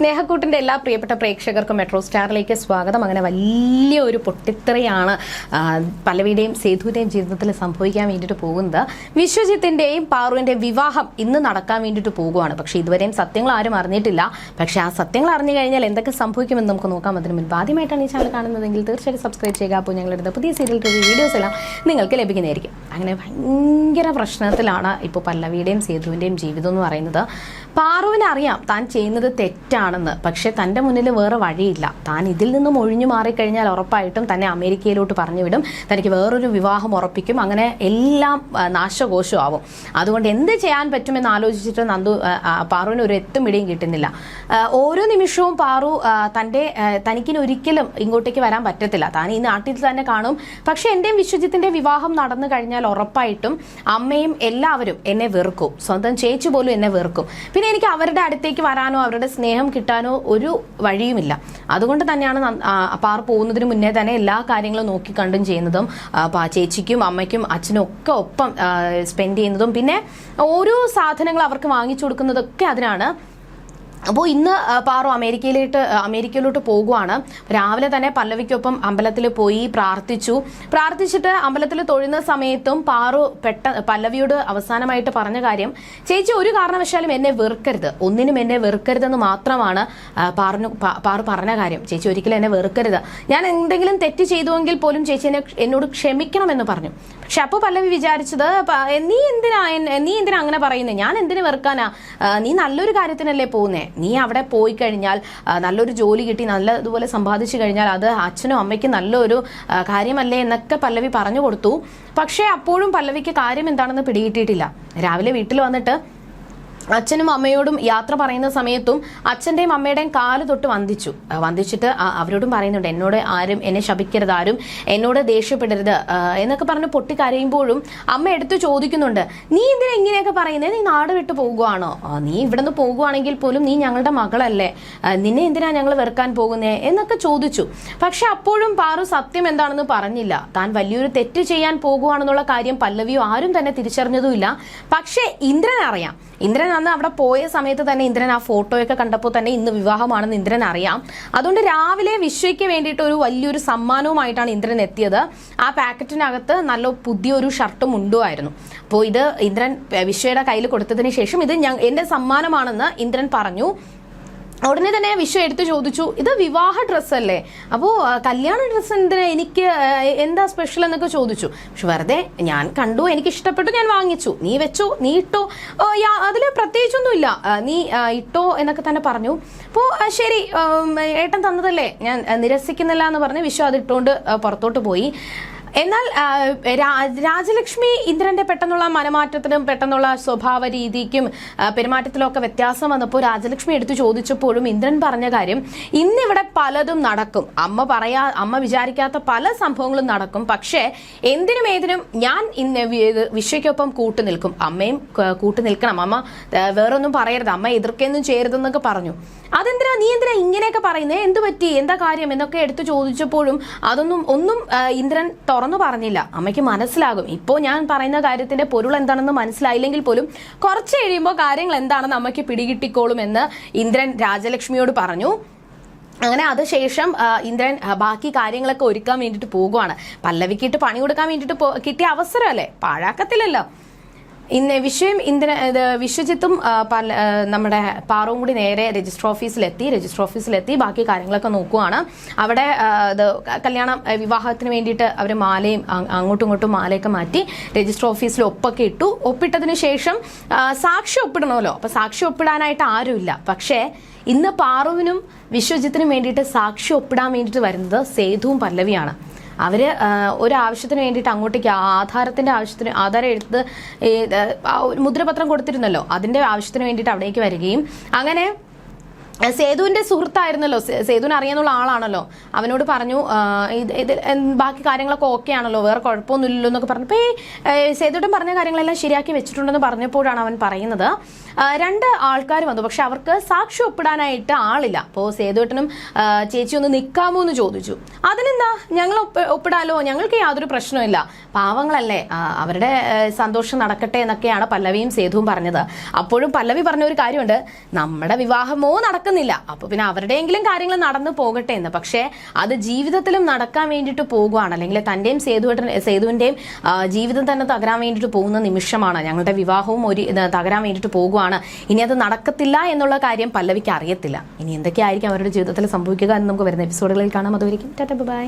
സ്നേഹക്കൂട്ടിന്റെ എല്ലാ പ്രിയപ്പെട്ട പ്രേക്ഷകർക്കും മെട്രോ സ്റ്റാറിലേക്ക് സ്വാഗതം. അങ്ങനെ വലിയ ഒരു പൊട്ടിത്തെറിയാണ് പലവിടെയും സേതുവിന്റെയും ജീവിതത്തിൽ സംഭവിക്കാൻ വേണ്ടിയിട്ട് പോകുന്നത്. വിശ്വജിത്തിന്റെയും പാറുവിന്റെ വിവാഹം ഇന്ന് നടക്കാൻ വേണ്ടിയിട്ട് പോകുവാണ്. പക്ഷെ ഇതുവരെയും സത്യങ്ങൾ ആരും അറിഞ്ഞിട്ടില്ല. പക്ഷെ ആ സത്യങ്ങൾ അറിഞ്ഞു കഴിഞ്ഞാൽ എന്തൊക്കെ സംഭവിക്കുമെന്ന് നമുക്ക് നോക്കാം. അതിന് മുൻപ് ആദ്യമായിട്ടാണ് ഈ ചാനൽ കാണുന്നതെങ്കിൽ തീർച്ചയായിട്ടും സബ്സ്ക്രൈബ് ചെയ്യുക. അപ്പോൾ ഞങ്ങളുടെ പുതിയ സീരിയൽ വീഡിയോസ് എല്ലാം നിങ്ങൾക്ക് ലഭിക്കുന്നതായിരിക്കും. അങ്ങനെ ഭയങ്കര പ്രശ്നത്തിലാണ് ഇപ്പോൾ പല്ലവിയുടെയും സേതുവിന്റെയും ജീവിതം എന്ന് പറയുന്നത്. പാറുവിന് അറിയാം താൻ ചെയ്യുന്നത് തെറ്റാണെന്ന്. പക്ഷെ തന്റെ മുന്നിൽ വേറെ വഴിയില്ല. താൻ ഇതിൽ നിന്നും ഒഴിഞ്ഞു മാറിക്കഴിഞ്ഞാൽ ഉറപ്പായിട്ടും തന്നെ അമേരിക്കയിലോട്ട് പറഞ്ഞു വിടും തനിക്ക് വേറൊരു വിവാഹം ഉറപ്പിക്കും. അങ്ങനെ എല്ലാം നാശകോശമാവും. അതുകൊണ്ട് എന്ത് ചെയ്യാൻ പറ്റുമെന്ന് ആലോചിച്ചിട്ട് നന്ദു പാറുവിന് ഒരു എത്തും ഇടിയും കിട്ടുന്നില്ല. ഓരോ നിമിഷവും പാറു തന്റെ തനിക്കിന് ഒരിക്കലും ഇങ്ങോട്ടേക്ക് വരാൻ പറ്റത്തില്ല. താൻ ഈ നാട്ടിൽ തന്നെ കാണും. പക്ഷെ എന്റെയും വിശ്വജിത്തിന്റെ വിവാഹം നടന്നു കഴിഞ്ഞാൽ ഉറപ്പായിട്ടും അമ്മയും എല്ലാവരും എന്നെ വെറുക്കും. സ്വന്തം ചേച്ചി പോലും എന്നെ വെറുക്കും. പിന്നെ എനിക്ക് അവരുടെ അടുത്തേക്ക് വരാനോ അവരുടെ സ്നേഹം കിട്ടാനോ ഒരു വഴിയുമില്ല. അതുകൊണ്ട് തന്നെയാണ് പാർ പോകുന്നതിന് മുന്നേ തന്നെ എല്ലാ കാര്യങ്ങളും നോക്കി കണ്ടും ചെയ്യുന്നതും ചേച്ചിക്കും അമ്മയ്ക്കും അച്ഛനും ഒക്കെ ഒപ്പം സ്പെൻഡ് ചെയ്യുന്നതും. പിന്നെ ഓരോ സാധനങ്ങൾ അവർക്ക് വാങ്ങിച്ചു കൊടുക്കുന്നതൊക്കെ അതിനാണ് അപ്പോൾ ഇന്ന് പാറു അമേരിക്കയിലോട്ട് അമേരിക്കയിലോട്ട് പോകുവാണ്. രാവിലെ തന്നെ പല്ലവിക്കൊപ്പം അമ്പലത്തിൽ പോയി പ്രാർത്ഥിച്ചു. പ്രാർത്ഥിച്ചിട്ട് അമ്പലത്തിൽ തൊഴുന്ന സമയത്തും പാറു പെട്ട പല്ലവിയോട് അവസാനമായിട്ട് പറഞ്ഞ കാര്യം ചേച്ചി ഒരു കാരണവശാലും എന്നെ വെറുക്കരുത്. ഒന്നിനും എന്നെ വെറുക്കരുതെന്ന് മാത്രമാണ് പാറിന് പാറു പറഞ്ഞ കാര്യം. ചേച്ചി ഒരിക്കലും എന്നെ വെറുക്കരുത്. ഞാൻ എന്തെങ്കിലും തെറ്റ് ചെയ്തുവെങ്കിൽ പോലും ചേച്ചി എന്നെ എന്നോട് ക്ഷമിക്കണമെന്ന് പറഞ്ഞു. പക്ഷെ അപ്പോൾ പല്ലവി വിചാരിച്ചത് നീ എന്തിനാ നീ എന്തിനാ അങ്ങനെ പറയുന്നത് ഞാൻ എന്തിനു വെറുക്കാനാ? നീ നല്ലൊരു കാര്യത്തിനല്ലേ പോകുന്നേ നീ അവിടെ പോയി കഴിഞ്ഞാൽ നല്ലൊരു ജോലി കിട്ടി നല്ലതുപോലെ സമ്പാദിച്ചു കഴിഞ്ഞാൽ അത് അച്ഛനും അമ്മയ്ക്കും നല്ലൊരു കാര്യമല്ലേ എന്നൊക്കെ പല്ലവി പറഞ്ഞു കൊടുത്തു. പക്ഷേ അപ്പോഴും പല്ലവിക്ക് കാര്യം എന്താണെന്ന് പിടികിട്ടിയിട്ടില്ല. രാവിലെ വീട്ടിൽ വന്നിട്ട് അച്ഛനും അമ്മയോടും യാത്ര പറയുന്ന സമയത്തും അച്ഛന്റെയും അമ്മയുടെയും കാൽ തൊട്ട് വന്ദിച്ചു. വന്ദിച്ചിട്ട് അവരോടും പറയുന്നുണ്ട് എന്നോട് ആരും എന്നെ ശപിക്കരുത് ആരും എന്നോട് ദേഷ്യപ്പെടരുത്. എന്നൊക്കെ പറഞ്ഞ് പൊട്ടി കരയുമ്പോഴും അമ്മ എടുത്തു ചോദിക്കുന്നുണ്ട് നീ ഇതിനെ ഇങ്ങനെയൊക്കെ പറയുന്നത് നീ നാട് വിട്ട് പോകുവാണോ? നീ നീ ഇവിടുന്ന് പോകുവാണെങ്കിൽ പോലും നീ ഞങ്ങളുടെ മകളല്ലേ? നിന്നെ എന്തിനാ ഞങ്ങൾ വെറുക്കാൻ പോകുന്നേ? എന്നൊക്കെ ചോദിച്ചു. പക്ഷെ അപ്പോഴും പാറു സത്യം എന്താണെന്ന് പറഞ്ഞില്ല. താൻ വലിയൊരു തെറ്റ് ചെയ്യാൻ പോകുവാണെന്നുള്ള കാര്യം പല്ലവിയോ ആരും തന്നെ തിരിച്ചറിഞ്ഞതുമില്ല. പക്ഷേ ഇന്ദ്രൻ അറിയാം ഇന്ദ്രൻ അന്ന് അവിടെ പോയ സമയത്ത് തന്നെ ഇന്ദ്രൻ ആ ഫോട്ടോയൊക്കെ കണ്ടപ്പോൾ തന്നെ ഇന്ന് വിവാഹമാണെന്ന് ഇന്ദ്രൻ അറിയാം. അതുകൊണ്ട് രാവിലെ വിശ്വയ്ക്ക് വേണ്ടിയിട്ട് ഒരു വലിയൊരു സമ്മാനവുമായിട്ടാണ് ഇന്ദ്രൻ എത്തിയത്. ആ പാക്കറ്റിനകത്ത് നല്ല പുതിയൊരു ഷർട്ടും മുണ്ടുമായിരുന്നു അപ്പോൾ ഇത് ഇന്ദ്രൻ വിശ്വയുടെ കയ്യിൽ കൊടുത്തതിന് ശേഷം ഇത് ഞാൻ എന്റെ സമ്മാനമാണെന്ന് ഇന്ദ്രൻ പറഞ്ഞു. ഉടനെ തന്നെ വിശ്വ എടുത്തു ചോദിച്ചു ഇത് വിവാഹ ഡ്രസ്സല്ലേ? അപ്പോൾ കല്യാണ ഡ്രസ്സ് എന്തിനാ എനിക്ക് എന്താ സ്പെഷ്യൽ എന്നൊക്കെ ചോദിച്ചു. പക്ഷെ വെറുതെ ഞാൻ കണ്ടു എനിക്ക് ഇഷ്ടപ്പെട്ടു ഞാൻ വാങ്ങിച്ചു. നീ വെച്ചോ നീ ഇട്ടോ? അതിൽ പ്രത്യേകിച്ചൊന്നുമില്ല. നീ ഇട്ടോ എന്നൊക്കെ തന്നെ പറഞ്ഞു. അപ്പോൾ ശരി ഏട്ടൻ തന്നതല്ലേ? ഞാൻ നിരസിക്കുന്നില്ല എന്ന് പറഞ്ഞ് വിശ്വ അതിട്ടുകൊണ്ട് പുറത്തോട്ട് പോയി. എന്നാൽ രാജലക്ഷ്മി ഇന്ദ്രന്റെ പെട്ടെന്നുള്ള മനമാറ്റത്തിനും പെട്ടെന്നുള്ള സ്വഭാവ രീതിക്കും പെരുമാറ്റത്തിലൊക്കെ വ്യത്യാസം വന്നപ്പോൾ രാജലക്ഷ്മി എടുത്തു ചോദിച്ചപ്പോഴും ഇന്ദ്രൻ പറഞ്ഞ കാര്യം ഇന്നിവിടെ പലതും നടക്കും. അമ്മ പറയാ അമ്മ വിചാരിക്കാത്ത പല സംഭവങ്ങളും നടക്കും. പക്ഷേ എന്തിനും ഏതിനും ഞാൻ ഇന്ന് വിഷയ്ക്കൊപ്പം കൂട്ടു നിൽക്കും. അമ്മയും കൂട്ടു നിൽക്കണം. അമ്മ വേറൊന്നും പറയരുത്. അമ്മ എതിർക്കൊന്നും ചെയ്യരുതെന്നൊക്കെ പറഞ്ഞു. അതെന്തിനാ നീ എന്തിനാ ഇങ്ങനെയൊക്കെ പറയുന്നത് എന്ത് പറ്റി? എന്താ കാര്യം? എന്നൊക്കെ എടുത്തു ചോദിച്ചപ്പോഴും അതൊന്നും ഒന്നും ഇന്ദ്രൻ തുറന്നു പറഞ്ഞില്ല. അമ്മയ്ക്ക് മനസ്സിലാകും. ഇപ്പോൾ ഞാൻ പറയുന്ന കാര്യത്തിന്റെ പൊരുൾ എന്താണെന്ന് മനസ്സിലായില്ലെങ്കിൽ പോലും കുറച്ച് കഴിയുമ്പോൾ കാര്യങ്ങൾ എന്താണെന്ന് അമ്മയ്ക്ക് പിടികിട്ടിക്കോളും എന്ന് ഇന്ദ്രൻ രാജലക്ഷ്മിയോട് പറഞ്ഞു. അങ്ങനെ അത് ശേഷം ഇന്ദ്രൻ ബാക്കി കാര്യങ്ങളൊക്കെ ഒരുക്കാൻ വേണ്ടിയിട്ട് പോകുവാണ്. പല്ലവിക്കിട്ട് പണി കൊടുക്കാൻ വേണ്ടിയിട്ട് കിട്ടിയ അവസരമല്ലേ? പാഴാക്കത്തില്ലല്ലോ. ഇന്ന് വിഷയം ഇന്ദ്ര വിശ്വജിത്തും നമ്മുടെ പാറവും കൂടി നേരെ രജിസ്റ്റർ ഓഫീസിലെത്തി. രജിസ്റ്റർ ഓഫീസിലെത്തി. ബാക്കി കാര്യങ്ങളൊക്കെ നോക്കുവാണ്. അവിടെ ഇത് കല്യാണം വിവാഹത്തിന് വേണ്ടിയിട്ട് അവർ മാലയും അങ്ങോട്ടും ഇങ്ങോട്ടും മാലയൊക്കെ മാറ്റി രജിസ്റ്റർ ഓഫീസിൽ ഒപ്പൊക്കെ ഇട്ടു. ഒപ്പിട്ടതിന് ശേഷം സാക്ഷി ഒപ്പിടണമല്ലോ. അപ്പൊ സാക്ഷി ഒപ്പിടാനായിട്ട് ആരുമില്ല. പക്ഷേ ഇന്ന് പാറുവിനും വിശ്വജിത്തിനും വേണ്ടിയിട്ട് സാക്ഷി ഒപ്പിടാൻ വേണ്ടിയിട്ട് വരുന്നത് സേതുവും പല്ലവിയാണ്. ഒരാവശ്യത്തിന് ഒരു ആവശ്യത്തിന് വേണ്ടിയിട്ട് അങ്ങോട്ടേക്ക് ആധാരത്തിന്റെ ആവശ്യത്തിന് ആധാരം എടുത്ത് മുദ്രപത്രം കൊടുത്തിരുന്നല്ലോ അതിന്റെ ആവശ്യത്തിന് വേണ്ടിയിട്ട് അവിടേക്ക് വരികയും അങ്ങനെ സേതുവിന്റെ സുഹൃത്തായിരുന്നല്ലോ സേതുവിനെ അറിയാനുള്ള ആളാണല്ലോ അവനോട് പറഞ്ഞു ഇത് ബാക്കി കാര്യങ്ങളൊക്കെ ഓക്കെ ആണല്ലോ വേറെ കുഴപ്പമൊന്നുമില്ലല്ലോ എന്നൊക്കെ പറഞ്ഞപ്പോൾ ഈ സേതുട്ടൻ പറഞ്ഞ കാര്യങ്ങളെല്ലാം ശരിയാക്കി വെച്ചിട്ടുണ്ടെന്ന് പറഞ്ഞപ്പോഴാണ് അവൻ പറയുന്നത് രണ്ട് ആൾക്കാർ വന്നു. പക്ഷെ അവർക്ക് സാക്ഷി ഒപ്പിടാനായിട്ട് ആളില്ല. അപ്പോൾ സേതുവേട്ടനും ചേച്ചി ഒന്ന് നിൽക്കാമോ എന്ന് ചോദിച്ചു. അതിനെന്താ? ഞങ്ങൾ ഒപ്പ് ഒപ്പിടാലോ? ഞങ്ങൾക്ക് യാതൊരു പ്രശ്നമില്ല പാവങ്ങളല്ലേ. അവരുടെ സന്തോഷം നടക്കട്ടെ എന്നൊക്കെയാണ് പല്ലവിയും സേതുവും പറഞ്ഞത്. അപ്പോഴും പല്ലവി പറഞ്ഞ ഒരു കാര്യമുണ്ട്. നമ്മുടെ വിവാഹമോ നടക്കുന്നില്ല. അപ്പോൾ പിന്നെ അവരുടെയെങ്കിലും കാര്യങ്ങൾ നടന്നു പോകട്ടെ എന്ന്. പക്ഷേ അത് ജീവിതത്തിലും നടക്കാൻ വേണ്ടിയിട്ട് പോകുവാണ്. അല്ലെങ്കിൽ തന്റെയും സേതുവേട്ടൻ സേതുവിന്റെയും ജീവിതം തന്നെ തകരാൻ വേണ്ടിയിട്ട് പോകുന്ന നിമിഷമാണ്. ഞങ്ങളുടെ വിവാഹവും ഒരു തകരാൻ വേണ്ടിയിട്ട് പോകുവാണ് ഇനി അത് നടക്കത്തില്ല എന്നുള്ള കാര്യം പല്ലവിക്ക് അറിയത്തില്ല. ഇനി എന്തൊക്കെയായിരിക്കും അവരുടെ ജീവിതത്തിൽ സംഭവിക്കുക എന്ന് നമുക്ക് വരുന്ന എപ്പിസോഡുകളിൽ കാണാം. അതുവരെയും ടാറ്റ ബൈ